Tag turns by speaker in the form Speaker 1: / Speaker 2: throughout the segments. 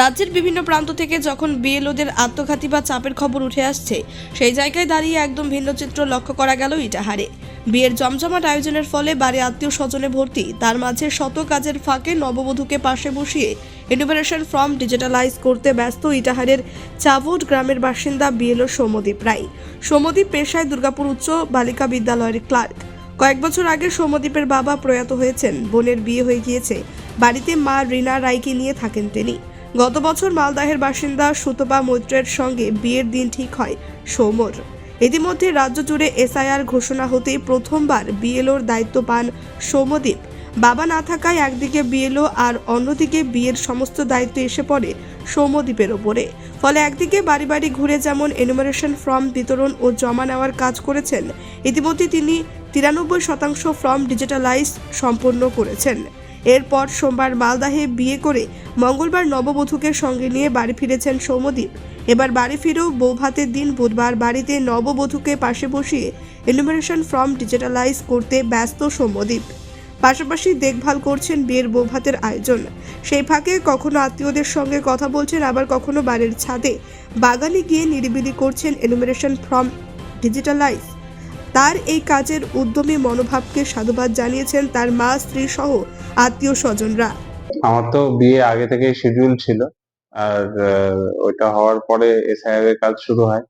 Speaker 1: রাজ্যের বিভিন্ন প্রান্ত থেকে যখন বিএলওদের আত্মঘাতী বা চাপের খবর উঠে আসছে, সেই জায়গায় দাঁড়িয়ে একদম ভিন্ন চিত্র লক্ষ্য করা গেল ইটাহারে। বিয়ের জমজমাট আয়োজনের ফলে বাড়ি আত্মীয় স্বজনে ভর্তি, তার মাঝে শত কাজের ফাঁকে নববধূকে পাশে বসিয়ে ইনোভেশন ফর্ম ডিজিটালাইজ করতে ব্যস্ত ইটাহারের চাভুট গ্রামের বাসিন্দা বিএলও সৌমদীপ রায়। সৌমদীপ পেশায় দুর্গাপুর উচ্চ বালিকা বিদ্যালয়ের ক্লার্ক। কয়েক বছর আগে সৌমদীপের বাবা প্রয়াত হয়েছেন, বোনের বিয়ে হয়ে গিয়েছে। বাড়িতে মা রিনা রায়কে নিয়ে থাকেন তিনি। গত বছর মালদাহের বাসিন্দা সুতপা মৈত্রের সঙ্গে বিয়ের দিন ঠিক হয় সৌমর। ইতিমধ্যে রাজ্য জুড়ে এসআইআর ঘোষণা হতেই প্রথমবার বিএলওর দায়িত্ব পান সৌমদীপ। বাবা না থাকায় একদিকে বিএলও আর অন্যদিকে বিয়ের সমস্ত দায়িত্ব এসে পড়ে সৌমদ্বীপের ওপরে। ফলে একদিকে বাড়ি বাড়ি ঘুরে যেমন এনুমারেশন ফর্ম বিতরণ ও জমা নেওয়ার কাজ করেছেন, ইতিমধ্যে তিনি তিরানব্বই শতাংশ ফর্ম ডিজিটালাইজ সম্পন্ন করেছেন। এরপর সোমবার মালদাহে বিয়ে করে মঙ্গলবার নববধূকে সঙ্গে নিয়ে বাড়ি ফিরেছেন সৌমদ্বীপ এবার বাড়ি ফিরেও বৌভাতের দিন বুধবার বাড়িতে নববধূকে পাশে বসিয়ে এনুমারেশন ফর্ম ডিজিটালাইজ করতে ব্যস্ত সৌম্যদ্বীপ পাশাপাশি দেখভাল করছেন বিয়ের বৌভাতের আয়োজন। সেই ফাঁকে কখনো আত্মীয়দের সঙ্গে কথা বলছেন, আবার কখনো বাড়ির ছাদে। বাগানে গিয়ে নিরিবিলি করছেন এনুমারেশন ফর্ম ডিজিটালাইজ তার এই কাজের উদ্যমী মনোভাবকে সাধুবাদ জানিয়েছেন তার মা, স্ত্রী সহ আত্মীয় স্বজনরা।
Speaker 2: আমার তো বিয়ে আগে থেকে শিডিউল ছিল আর ওইটা হওয়ার পরে এসআইআর এর কাজ শুরু হয়।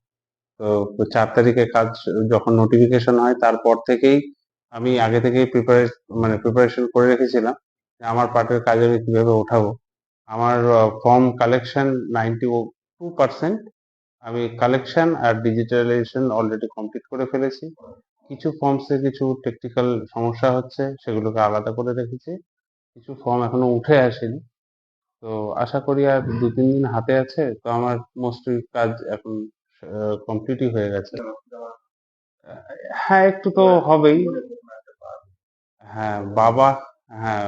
Speaker 2: তো চার তারিখে কাজ যখন নোটিফিকেশন হয়, তারপর থেকেই আমি আগে থেকেই প্রিপারে মানে প্রিপারেশন করে রেখেছিলাম যে আমার পার্টের কাজ আমি কীভাবে ওঠাবো আমার form collection ninety two percent আমি কালেকশন আর ডিজিটালাইজেশন অলরেডি কমপ্লিট করে ফেলেছি। কিছু ফর্মসে কিছু টেকনিক্যাল সমস্যা হচ্ছে, সেগুলোকে আলাদা করে রেখেছি। কিছু ফর্ম এখনও উঠে আসেনি। তো আশা করি আর দু, তিন দিন হাতে আছে। তো আমার মোস্টলি কাজ এখন কমপ্লিটই হয়ে গেছে। হ্যাঁ একটু তো হবেই। হ্যাঁ বাবা হ্যাঁ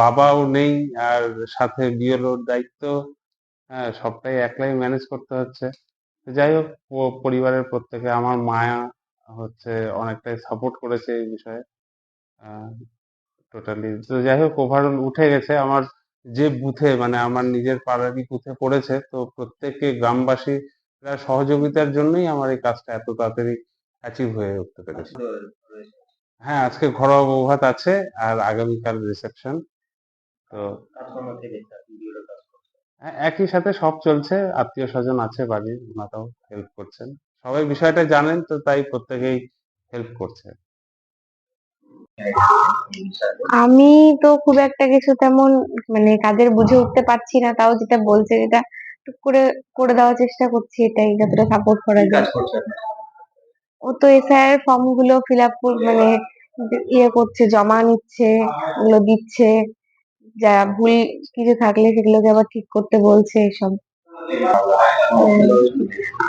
Speaker 2: বাবাও নেই আর সাথে বিয়েলোর দায়িত্ব হ্যাঁ সবটাই একলাই ম্যানেজ করতে হচ্ছে। যাই হোক পরিবারের প্রত্যেকে আমার মায়া হচ্ছে অনেকটাই সাপোর্ট করেছে এই বিষয়ে। টোটালি তো যাই হোক ওভারঅল উঠে গেছে আমার যে বুথে মানে আমার নিজের পাড়ারই বুথে পড়েছে। তো প্রত্যেকে গ্রামবাসীরা সহযোগিতার জন্যই আমার এই কাজটা এত তাড়াতাড়ি অ্যাচিভ হয়ে উঠতে পেরেছে। হ্যাঁ আজকে ঘরোয়া বৌভাত আছে আর আগামীকাল রিসেপশন তো হ্যাঁ, একই সাথে সব চলছে আত্মীয় স্বজন আছে বাড়ির ওনারাও হেল্প করছেন। সবাই বিষয়টা জানেন তো তাই প্রত্যেকেই হেল্প করছে।
Speaker 3: আমি তো খুব একটা কিছু তেমন মানে কাজের বুঝে উঠতে পারছি না তাও যেটা বলছে যেটা টুক করে করে দেওয়ার চেষ্টা করছি এটাই যতটা সাপোর্ট করা যায়। ও তো এসআইআর ফর্মগুলো ফিল আপ মানে ইয়ে করছে জমা নিচ্ছে ওগুলো দিচ্ছে। যা ভুল কিছু থাকলে সেগুলোকে আবার ঠিক করতে বলছে এসব।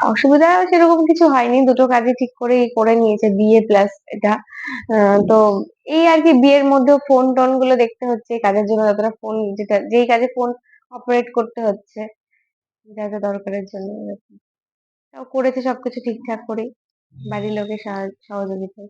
Speaker 3: অসুবিধা সেরকম কিছু হয়নি, দুটো কাজই ঠিক করেই করে নিয়েছে বিয়ে প্লাস এটা। তো এই আর কি বিয়ের মধ্যেও ফোন টোনগুলো দেখতে হচ্ছে কাজের জন্য যতটা ফোন যেটা, যেই কাজে ফোন অপারেট করতে হচ্ছে যা যা দরকারের জন্য তাও করেছে সবকিছু ঠিকঠাক করেই, বাড়ির লোকের সাহা- সহযোগিতায়।